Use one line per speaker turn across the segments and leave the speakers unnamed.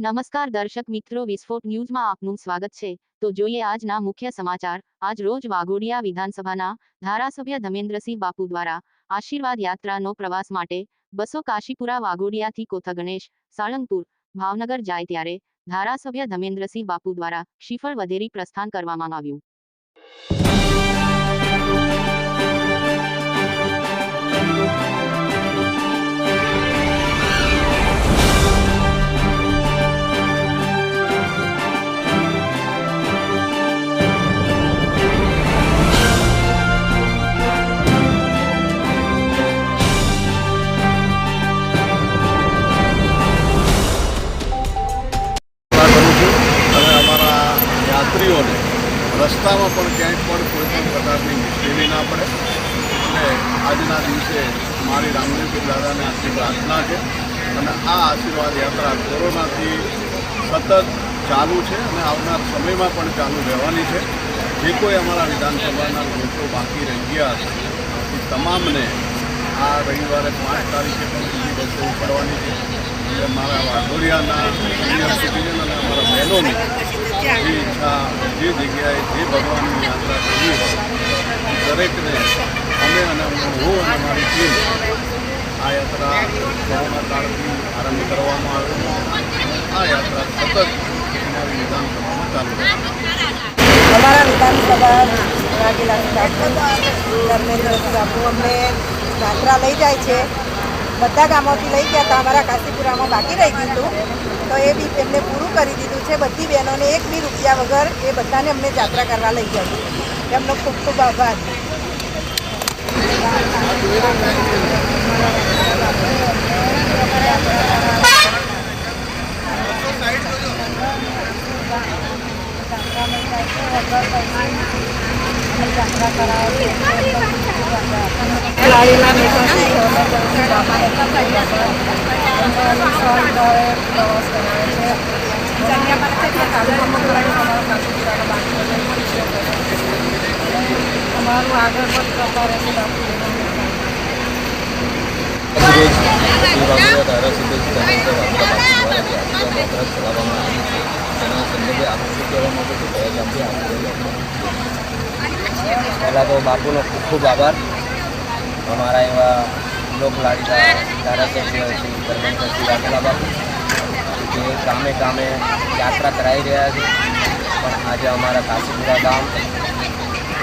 નમસ્કાર દર્શક મિત્રો, વિસ્ફોટ ન્યૂઝમાં આપનું સ્વાગત છે. તો જોઈએ આજના મુખ્ય સમાચાર. આજ રોજ વાઘોડિયા વિધાનસભાના ધારાસભ્ય ધમેન્દ્રસિંહ બાપુ દ્વારા આશીર્વાદ યાત્રાનો પ્રવાસ માટે બસો કાશીપુરા વાઘોડિયાથી કોથગણેશ, સાળંગપુર, ભાવનગર જાય ત્યારે ધારાસભ્ય ધમેન્દ્રસિંહ બાપુ દ્વારા શ્રીફળ વધેરી પ્રસ્થાન કરવામાં આવ્યું.
રસ્તામાં પણ ક્યાંય પણ કોઈ પણ પ્રકારની મુશ્કેલી ના પડે. એટલે આજના દિવસે મારી રામદેવજી દાદાને આટલી પ્રાર્થના છે. અને આ આશીર્વાદ યાત્રા કોરોનાથી સતત ચાલુ છે અને આવનાર સમયમાં પણ ચાલુ રહેવાની છે. જે કોઈ અમારા વિધાનસભાના લોકો બાકી રહી ગયા છે એ તમામને આ રવિવારે પાંચ તારીખે પણ બીજી બસો ઉપાડવાની છે. મારા વાઘોડિયાના સિનિયર સિટીઝન અને અમારા બહેનોની જે ઈચ્છા જે જગ્યાએ જે ભગવાનની યાત્રા કરવી હોય, દરેકને અમે અને હું અને મારી ટીમ આ યાત્રા કોરોના કાળથી આરંભ કરવામાં આવ્યો આ યાત્રા સતત અમારી વિધાનસભામાં ચાલુ રહે
અમારા વિધાનસભા ધર્મેન્દ્રસિંહ બાપુ અમને યાત્રા લઈ જાય છે. બધા ગામોથી લઈ ગયા હતા અમારા કાશીપુરામાં બાકી રહી ગયું હતું. તો એ બી એમને પૂરું કરી દીધું છે. બધી બહેનોને એક બી રૂપિયા વગર એ બધાને અમને જાત્રા કરવા લઈ ગયા છે. એમનો ખૂબ ખૂબ આભાર. લાડીલા અમારું આગળ પણ કરતા રહેશે બાપુ
આજરોજ શ્રી વાઘોડિયા ધારાસભ્ય શ્રી ધર્મેન્દ્ર વાઘોડિયા બાપુ દ્વારા જે આશીર્વાદ યાત્રા ચલાવવામાં આવી છે તેના સંદર્ભે આપણે શું કહેવા માંગુ છું કયા ગામથી આશીર્વાદ યાત્રા પહેલાં તો બાપુનો ખૂબ ખૂબ આભાર. અમારા એવા લોકલાડીના ધારાસભ્ય શ્રી ધર્મેન્દ્રસિંહ વાઘેલા બાપુ, જે ગામે ગામે યાત્રા કરાવી રહ્યા છે. પણ આજે અમારા કાશીપુરા ગામ,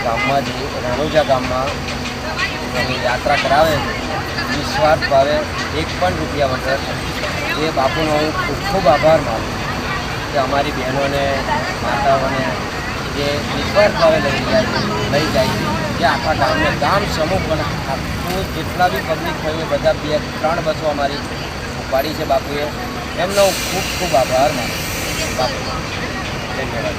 ગામમાં જ રણુજા ગામમાં એની યાત્રા કરાવે છે, નિસ્વાર્થ ભાવે એક પણ રૂપિયા વગર. એ બાપુનો હું ખૂબ ખૂબ આભાર માનું કે અમારી બહેનોને, માતાઓને જે નિસ્વાર્થ ભાવે લઈ જાય લઈ જાય છે, જે આખા ગામને ગામ સમૂહ પણ આખું જેટલા બી પબ્લિક થયું એ બધા બે ત્રણ બસો અમારી ઉપાડી છે બાપુએ. એમનો ખૂબ ખૂબ આભાર માનું બાપુ, ધન્યવાદ.